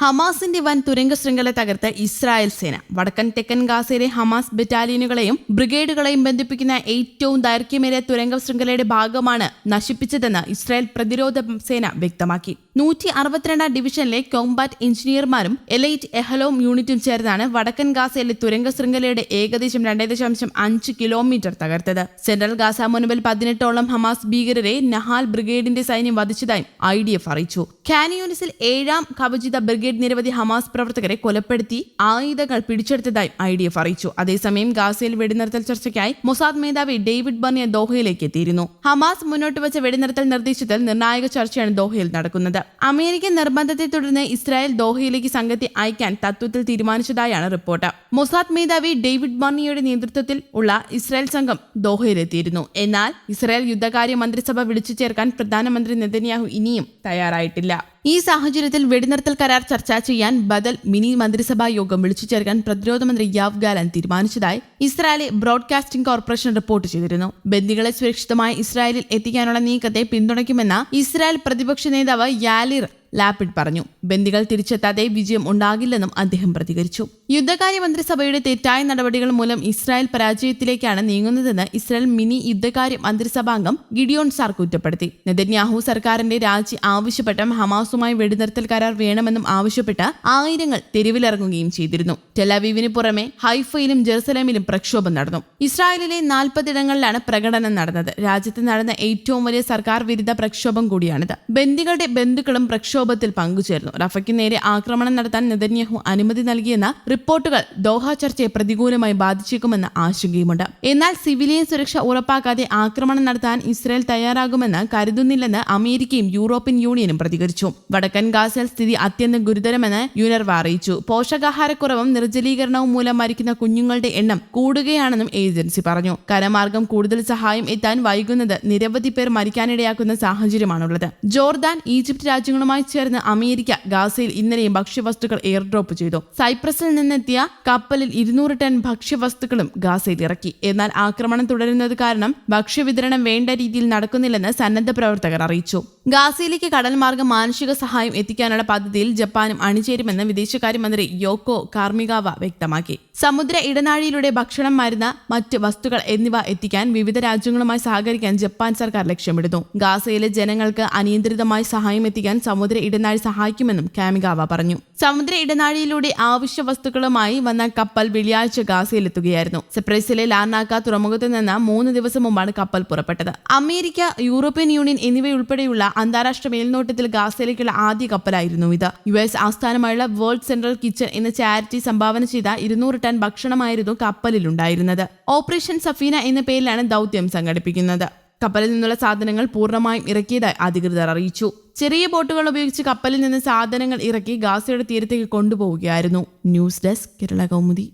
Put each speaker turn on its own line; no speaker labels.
ഹമാസിന്റെ വൻ തുരങ്ക ശൃംഖല തകർത്ത് ഇസ്രായേൽ സേന. വടക്കൻ തെക്കൻ ഗാസയിലെ ഹമാസ് ബറ്റാലിയനുകളെയും ബ്രിഗേഡുകളെയും ബന്ധിപ്പിക്കുന്ന ഏറ്റവും ദൈർഘ്യമേറിയ തുരങ്ക ശൃംഖലയുടെ ഭാഗമാണ് നശിപ്പിച്ചതെന്ന് ഇസ്രായേൽ പ്രതിരോധ സേന വ്യക്തമാക്കി. നൂറ്റി അറുപത്തിരണ്ടാം ഡിവിഷനിലെ കോംബാറ്റ് എഞ്ചിനീയർമാരും എലൈറ്റ് എഹലോം യൂണിറ്റും ചേർന്നാണ് വടക്കൻ ഗാസയിലെ തുരങ്ക ശൃംഖലയുടെ ഏകദേശം രണ്ടേ ദശാംശം അഞ്ച് കിലോമീറ്റർ തകർത്തത്. സെൻട്രൽ ഗാസ മുൻപിൽ പതിനെട്ടോളം ഹമാസ് ഭീകരരെ നഹാൽ ബ്രിഗേഡിന്റെ സൈന്യം വധിച്ചതായും ഐ ഡി എഫ് അറിയിച്ചു. ഖാനിയൂനിസിൽ ഏഴാം കവചിത ബ്രിഗേഡ് നിരവധി ഹമാസ് പ്രവർത്തകരെ കൊലപ്പെടുത്തി ആയുധങ്ങൾ പിടിച്ചെടുത്തതായും ഐ ഡി എഫ് അറിയിച്ചു. അതേസമയം ഗാസയിൽ വെടിനിർത്തൽ ചർച്ചയ്ക്കായി മൊസാദ് മേധാവി ഡേവിഡ് ബർണിയ ദോഹയിലേക്ക് എത്തിയിരുന്നു. ഹമാസ് മുന്നോട്ട് വെച്ച വെടിനിർത്തൽ നിർദ്ദേശത്തിൽ നിർണായക ചർച്ചയാണ് ദോഹയിൽ നടക്കുന്നത്. അമേരിക്കൻ നിർബന്ധത്തെ തുടർന്ന് ഇസ്രായേൽ ദോഹയിലേക്ക് സംഘത്തെ അയക്കാൻ തത്വത്തിൽ തീരുമാനിച്ചതായാണ് റിപ്പോർട്ട്. മൊസാദ് മേധാവി ഡേവിഡ് ബർണിയയുടെ നേതൃത്വത്തിൽ ഉള്ള ഇസ്രായേൽ സംഘം ദോഹയിലെത്തിയിരുന്നു. എന്നാൽ ഇസ്രായേൽ യുദ്ധകാര്യ മന്ത്രിസഭ വിളിച്ചു ചേർക്കാൻ പ്രധാനമന്ത്രി നെതന്യാഹു ഇനിയും തയ്യാറായിട്ടില്ല. ഈ സാഹചര്യത്തിൽ വെടിനിർത്തൽ കരാർ ചർച്ച ചെയ്യാൻ ബദൽ മിനി മന്ത്രിസഭാ യോഗം വിളിച്ചു ചേർക്കാൻ പ്രതിരോധ മന്ത്രി യാവ് ഗാലൻ തീരുമാനിച്ചതായി ഇസ്രായേലി ബ്രോഡ്കാസ്റ്റിംഗ് കോർപ്പറേഷൻ റിപ്പോർട്ട് ചെയ്തിരുന്നു. ബന്ദികളെ സുരക്ഷിതമായി ഇസ്രായേലിൽ എത്തിക്കാനുള്ള നീക്കത്തെ പിന്തുണയ്ക്കുമെന്ന് ഇസ്രായേൽ പ്രതിപക്ഷ നേതാവ് യാലിർ ലാപ്പിഡ് പറഞ്ഞു. ബന്ദികൾ തിരിച്ചെത്താതെ വിജയം ഉണ്ടാകില്ലെന്നും അദ്ദേഹം പ്രതികരിച്ചു. യുദ്ധകാര്യ മന്ത്രിസഭയുടെ തെറ്റായ നടപടികൾ മൂലം ഇസ്രായേൽ പരാജയത്തിലേക്കാണ് നീങ്ങുന്നതെന്ന് ഇസ്രായേൽ മിനി യുദ്ധകാര്യ മന്ത്രിസഭാംഗം ഗിഡിയോൺ സാർ കുറ്റപ്പെടുത്തി. നെതന്യാഹു സർക്കാരിന്റെ രാജി ആവശ്യപ്പെട്ട ഹമാസുമായി വെടിനിർത്തൽ കരാർ വേണമെന്നും ആവശ്യപ്പെട്ട് ആയിരങ്ങൾ തെരുവിലിറങ്ങുകയും ചെയ്തിരുന്നു. ടെലവീവിന് പുറമെ ഹൈഫയിലും ജെറുസലേമിലും പ്രക്ഷോഭം നടന്നു. ഇസ്രായേലിലെ നാൽപ്പതിടങ്ങളിലാണ് പ്രകടനം നടന്നത്. രാജ്യത്ത് നടന്ന ഏറ്റവും വലിയ സർക്കാർ വിരുദ്ധ പ്രക്ഷോഭം കൂടിയാണിത്. ബന്ദികളുടെ ബന്ധുക്കളും പ്രക്ഷോഭത്തിൽ പങ്കുചേർന്നു. റഫയ്ക്ക് നേരെ ആക്രമണം നടത്താൻ നെതന്യാഹു അനുമതി നൽകിയെന്ന റിപ്പോർട്ടുകൾ ദോഹ ചർച്ചയെ പ്രതികൂലമായി ബാധിച്ചേക്കുമെന്ന ആശങ്കയുമുണ്ട്. എന്നാൽ സിവിലിയൻ സുരക്ഷ ഉറപ്പാക്കാതെ ആക്രമണം നടത്താൻ ഇസ്രായേൽ തയ്യാറാകുമെന്ന് കരുതുന്നില്ലെന്ന് അമേരിക്കയും യൂറോപ്യൻ യൂണിയനും പ്രതികരിച്ചു. വടക്കൻ ഗാസയിൽ സ്ഥിതി അത്യന്തം ഗുരുതരമെന്ന് യുനർവ അറിയിച്ചു. പോഷകാഹാരക്കുറവും നിർജലീകരണവും മൂലം മരിക്കുന്ന കുഞ്ഞുങ്ങളുടെ എണ്ണം കൂടുകയാണെന്നും ഏജൻസി പറഞ്ഞു. കരമാർഗം കൂടുതൽ സഹായം എത്താൻ വൈകുന്നത് നിരവധി പേർ മരിക്കാനിടയാക്കുന്ന സാഹചര്യമാണുള്ളത്. ജോർദാൻ ഈജിപ്ത് രാജ്യങ്ങളുമായി ചേർന്ന് അമേരിക്ക ഗാസയിൽ ഇന്നലെയും ഭക്ഷ്യവസ്തുക്കൾ എയർ ഡ്രോപ്പ് ചെയ്തു. സൈപ്രസിൽ നിന്നെത്തിയ കപ്പലിൽ ഇരുന്നൂറ് ടൺ ഭക്ഷ്യവസ്തുക്കളും ഗാസയിൽ ഇറക്കി. എന്നാൽ ആക്രമണം തുടരുന്നത് കാരണം ഭക്ഷ്യവിതരണം വേണ്ട രീതിയിൽ നടക്കുന്നില്ലെന്ന് സന്നദ്ധ പ്രവർത്തകർ അറിയിച്ചു. ഗാസയിലേക്ക് കടൽ മാർഗം മാനുഷിക സഹായം എത്തിക്കാനുള്ള പദ്ധതിയിൽ ജപ്പാനും അണിചേരുമെന്ന് വിദേശകാര്യമന്ത്രി യോക്കോ കാർമികാവ വ്യക്തമാക്കി. സമുദ്ര ഇടനാഴിയിലൂടെ ഭക്ഷണം മരുന്ന് മറ്റ് വസ്തുക്കൾ എന്നിവ എത്തിക്കാൻ വിവിധ രാജ്യങ്ങളുമായി സഹകരിക്കാൻ ജപ്പാൻ സർക്കാർ ലക്ഷ്യമിടുന്നു. ഗാസയിലെ ജനങ്ങൾക്ക് അനിയന്ത്രിതമായി സഹായം എത്തിക്കാൻ സമുദ്ര ഇടനാഴി സഹായിക്കുമെന്നും കാമികാവ പറഞ്ഞു. സമുദ്ര ഇടനാഴിയിലൂടെ ആവശ്യ വസ്തുക്കളുമായി വന്ന കപ്പൽ വെള്ളിയാഴ്ച ഗാസയിലെത്തുകയായിരുന്നു. സെപ്രൈസിലെ ലാർനാക്ക തുറമുഖത്ത് നിന്ന് മൂന്ന് ദിവസം മുമ്പാണ് കപ്പൽ പുറപ്പെട്ടത്. അമേരിക്ക യൂറോപ്യൻ യൂണിയൻ എന്നിവയുൾപ്പെടെയുള്ള അന്താരാഷ്ട്ര മേൽനോട്ടത്തിൽ ഗാസയിലേക്കുള്ള ആദ്യ കപ്പലായിരുന്നു ഇത്. യു എസ് ആസ്ഥാനമായുള്ള വേൾഡ് സെൻട്രൽ കിച്ചൺ എന്ന ചാരിറ്റി സംഭാവന ചെയ്ത ഇരുന്നൂറ് ടൺ ഭക്ഷണമായിരുന്നു കപ്പലിലുണ്ടായിരുന്നത്. ഓപ്പറേഷൻ സഫീന എന്ന പേരിലാണ് ദൗത്യം സംഘടിപ്പിക്കുന്നത്. കപ്പലിൽ നിന്നുള്ള സാധനങ്ങൾ പൂർണമായും ഇറക്കിയതായി അധികൃതർ അറിയിച്ചു. ചെറിയ ബോട്ടുകൾ ഉപയോഗിച്ച് കപ്പലിൽ നിന്ന് സാധനങ്ങൾ ഇറക്കി ഗാസയുടെ തീരത്തേക്ക് കൊണ്ടുപോവുകയായിരുന്നു. News desk Kerala Kaumudi.